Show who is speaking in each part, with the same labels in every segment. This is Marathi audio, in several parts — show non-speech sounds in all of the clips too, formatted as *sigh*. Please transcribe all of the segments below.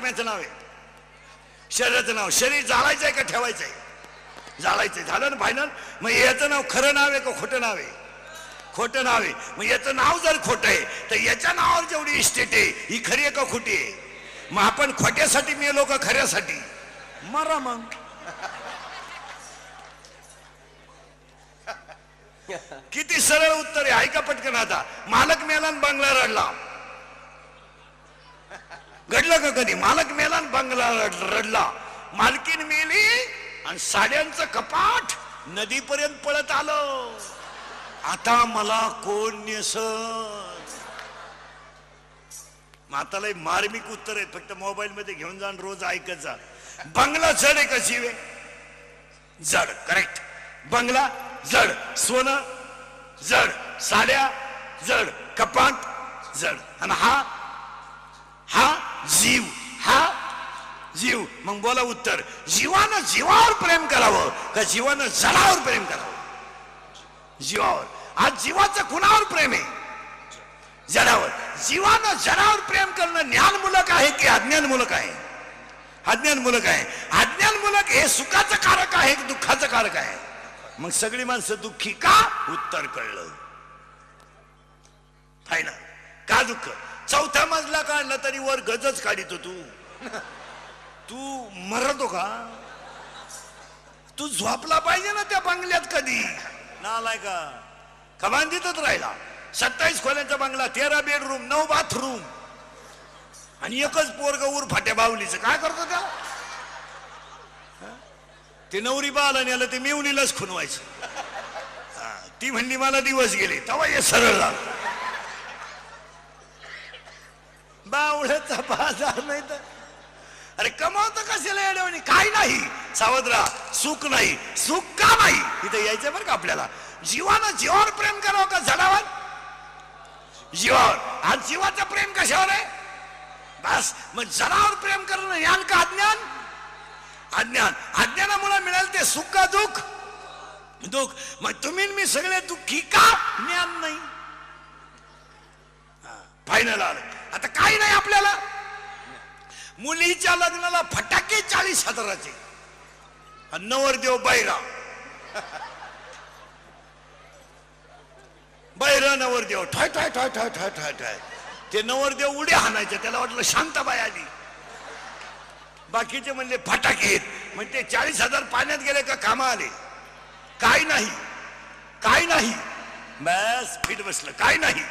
Speaker 1: आत्म्याचं नाव आहे. शरीराचं नाव शरीर जाळायचंय का ठेवायचंय? जाळायचंय. झालं ना फायनल मग याचं नाव खरं नाव आहे का खोटं नाव आहे? खोटं नाव आहे. मग याचं नाव जर खोटं आहे तर याच्या नावावर जेवढी इस्टेट आहे ही खरी आहे का खोटी आहे? मग आपण खोट्यासाठी मेलो का खऱ्यासाठी. मरा मग. किती सरळ उत्तर आहे. ऐका पटकन आता. मालक मेला बंगला रडला. घडलं का कधी? मालक मेला आणि बंगला रड- रडला. मालकीन मेली आणि साड्यांचं कपाट नदीपर्यंत पळत आलं. आता मला कोण नेस माताला मार्मिक उत्तर आहेत. फक्त मोबाईल मध्ये घेऊन जा रोज ऐकत जा. बंगला जड आहे का शिवे जड करेक्ट बंगला जड. सोनं जड. साड्या जड. कपाट जड. आणि हा हा जीव. हा? जीव. मग बोला उत्तर. जीवानं जीवावर प्रेम करावं का जीवानं जडावर प्रेम करावं? जीवावर. आज जीवाचं कुणावर प्रेम आहे? जडावर जीवानं जडावर प्रेम करणं ज्ञानमूलक आहे की अज्ञानमूलक आहे? अज्ञानमूलक आहे. अज्ञानमूलक हे सुखाचं कारक आहे की दुःखाचं कारक आहे? मग सगळी माणसं दुःखी का? उत्तर कळलं. फायनल का दुःख? चौथ्या मजला काढला तरी वर गजच काढितो तू. तू मरतो का? तू झोपला पाहिजे ना त्या बंगल्यात कधी? नालाय का? कमांदितच राहिला. सत्तावीस खोल्यांचा बंगला तेरा बेडरूम नऊ बाथरूम आणि एकच पोरग उर फाट्या बावलीच काय करतो त्या ते नवरी बाला नेलं ते मिवणीलाच खुनवायचं. ती म्हणली मला दिवस गेले. तेव्हा हे सरळ झालं. बावळ्याचा बाजार नाही तर अरे कमावतं कशाला येण्यावानी काय नाही. सावधरा सुख नाही. सुख का नाही? इथे यायचं बरं का आपल्याला. जीवानं जीवावर प्रेम करावं का झाडावर जीवावर. आज जीवाचं प्रेम कशावर आहे? बस. मग जनावर प्रेम करणं ज्ञान का अज्ञान? अज्ञान. अज्ञानामुळे मिळेल ते सुख का दुःख? दुःख. मग तुम्ही मी सगळे दुःखी का? ज्ञान नाही. फायनल आलं. आता काही नाही आपल्याला. मुलीच्या लग्नाला फटाके चाळीस हजाराचे. आणि नवरदेव बैरा. बैरा नवरदेव ठय ठाय ठाय ठाय ठाय ठाय ठाय. ते नवरदेव उड्या हाणायचे. त्याला वाटलं शांताबाई आली. बाकीचे म्हणले फटाके म्हणजे ते चाळीस हजार पाण्यात गेले का कामा आले काय नाही. काय नाही. बस फिट बसलं. काय नाही.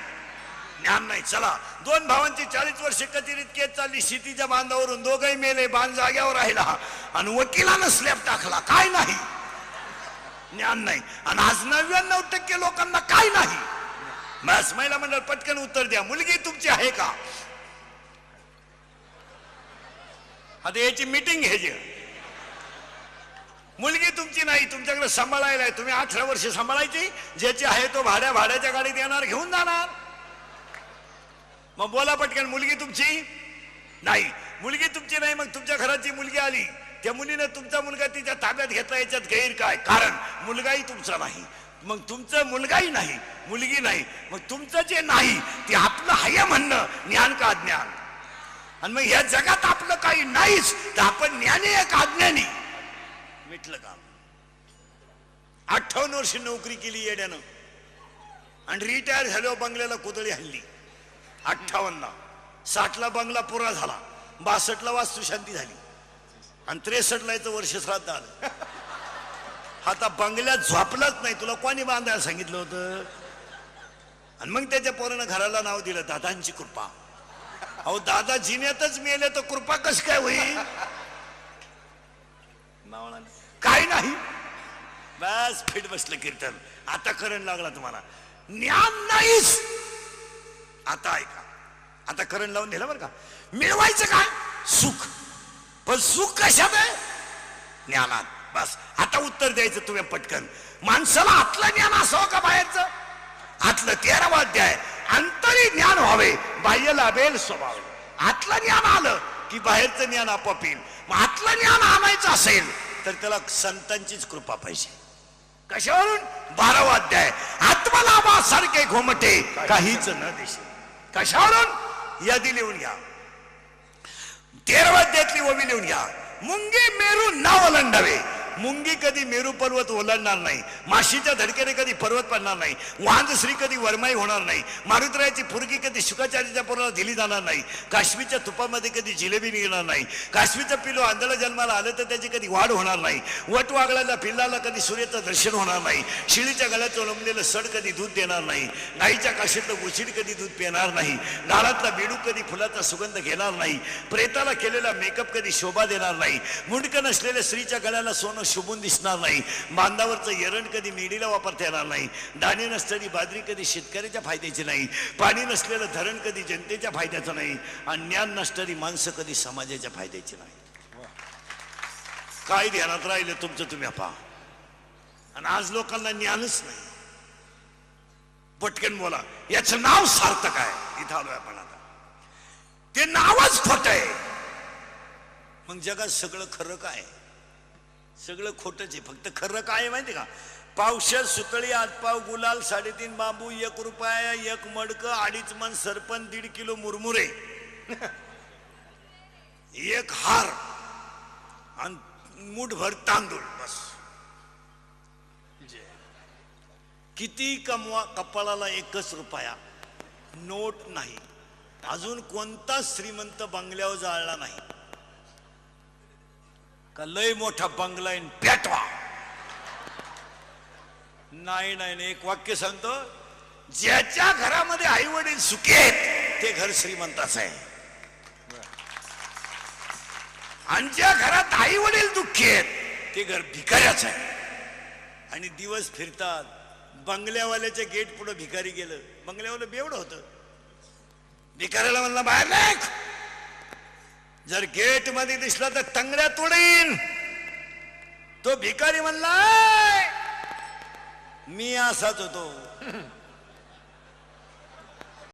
Speaker 1: ज्ञान नाही. चला दोन भावांची चाळीस वर्ष कचेरीत केस चालली शेतीच्या बांधावरून दोघही मेले बांध जाग्यावर राहिला. आणि वकिलानं स्लॅब टाकला. काय नाही. ज्ञान नाही. आणि आज नव्याण्णव टक्के लोकांना काय नाही? बस महिला मंडळ पटकन उत्तर द्या. मुलगी तुमची आहे का? आता याची मीटिंग घ्यायची मुलगी तुमची नाही तुमच्याकडे सांभाळायला आहे. तुम्ही अठरा वर्ष सांभाळायची. ज्याची आहे तो भाड्या भाड्याच्या गाडीत येणार घेऊन जाणार. मग बोला पटकन मुलगी तुमची? नाही. मुलगी तुमची नाही मग तुमच्या घराची मुलगी आली. त्या मुलीनं तुमचा मुलगा तिच्या ताब्यात घेतला याच्यात गैर काय? कारण मुलगाही तुमचा नाही. मग तुमचं मुलगाही नाही मुलगी नाही. मग तुमचं जे नाही ते आपलं हाय म्हणणं ज्ञान का अज्ञान? आणि मग या जगात आपलं काही नाहीच तर आपण ज्ञानी का अज्ञानी. मिटलं काम अठ्ठावन्न वर्ष नोकरी केली येड्यानं. आणि रिटायर झाल्यावर बंगल्याला कुदळी हल्ली अठ्ठावन्न. साठला बंगला पुरा झाला. बासष्टला वास्तुशांती झाली. आणि त्रेसष्टला याचं वर्ष श्राद्ध आलं. आता बंगल्यात झोपलाच नाही. तुला कोणी बांधायला सांगितलं होतं? आणि मग त्याच्या पोरानं घराला नाव दिलं दादांची कृपा. अहो दादा जिन्यातच मेले तर कृपा कस काय होईल? नाही. काय नाही. बस फिट बसलं कीर्तन. आता करण लागला तुम्हाला. ज्ञान नाहीच. आता ऐका. आता करण लावून दिलं बरं का? मिळवायचं काय? सुख. पण सुख कशात आहे ज्ञानात. बस. आता उत्तर द्यायचं तुम्ही पटकन. माणसाला आतलं ज्ञान असावं का बाहेरचं? आतलं तेरावा अध्याय. अंतरी ज्ञान व्हावे. बाह्य लाभेल स्वभाव. आतलं ज्ञान आलं की बाहेरचं ज्ञान आपोआप येईल. मग आतलं ज्ञान आणायचं असेल तर त्याला संतांचीच कृपा पाहिजे. कशावरून? बारावा अध्याय. आत्मलाभासारखे घोमटे काहीच न दिसे कशावरून? यादी लिहून घ्या. तेरवाद्यातली ओवी लिहून घ्या. मुंगी मेरू नाव लंडावे. मुंगी कधी मेरू पर्वत ओलांडणार नाही. माशीच्या धडकेने कधी पर्वत पडणार नाही. वांद श्री कधी वरमाई होणार नाही. मारुतरायाची पुरगी कधी शुकाचार्याच्या पोराला दिली जाणार नाही. काश्मीरच्या तुपामध्ये कधी जिलेबी निघणार नाही. काश्मीरचं पिलो आंधळा जन्माला आलं तर त्याची कधी वाढ होणार नाही. वट वागळाला पिल्लाला कधी सूर्याचं दर्शन होणार नाही. शिळीच्या गळ्याचं रमलेलं सड कधी दूध देणार नाही. गाईच्या काशीतलं उशीड कधी दूध पिणार नाही. गाळातला बेडू कधी फुलाचा सुगंध घेणार नाही. प्रेताला केलेला मेकअप कधी शोभा देणार नाही. मुंडकं नसलेल्या स्त्रीच्या गळ्याला सोनं शुभून दिसणार नाही. बांधावरचं एरण कधी मेडीला वापरता येणार नाही. दाणे नसलेली बाजरी कधी शेतकऱ्याच्या फायद्याची नाही. पाणी नसलेलं धरण कधी जनतेच्या फायद्याचं नाही. आणि ज्ञान नसणारी माणसं कधी समाजाच्या फायद्याची नाही. काय ध्यानात राहिलं तुमचं तुम्ही पहा आणि आज लोकांना ज्ञानच नाही. पटकन बोला याचं नाव सार्थक आहे. इथं आलोय आपण आता. ते नावच खोट आहे. मग जगात सगळं खरं काय? सगळं खोटच आहे. फक्त खरं काय आहे माहिती का? पावशर सुतळी आतपाव गुलाल साडेतीन बांबू एक रुपया एक मडक अडीच मन सरपण दीड किलो मुरमुरे. *laughs* एक हार आणि मुठभर तांदूळ बस. जे. किती कमवा कपाळाला एकच रुपया. नोट नाही. अजून कोणता श्रीमंत बंगल्यावर जाळला नाही. का लय मोठा बंगला आहे न पेटवा नाही नाही नाही, एक वाक्य सांगतो. ज्याच्या घरामध्ये आई वडील सुखी आहेत ते घर श्रीमंताच आहे. आणि ज्या घरात आई वडील दुःखी आहेत ते घर भिकाऱ्याच आहे. आणि दिवस फिरतात. बंगल्यावाल्याच्या गेट पुढे भिकारी गेलं. बंगल्यावालं बेवडं होतं. भिकाऱ्याला म्हणला बाहेर नाही. जर गेटमध्ये दिसला तर तंगड्या तोडीन. तो भिकारी म्हणला मी असाच होतो. *laughs*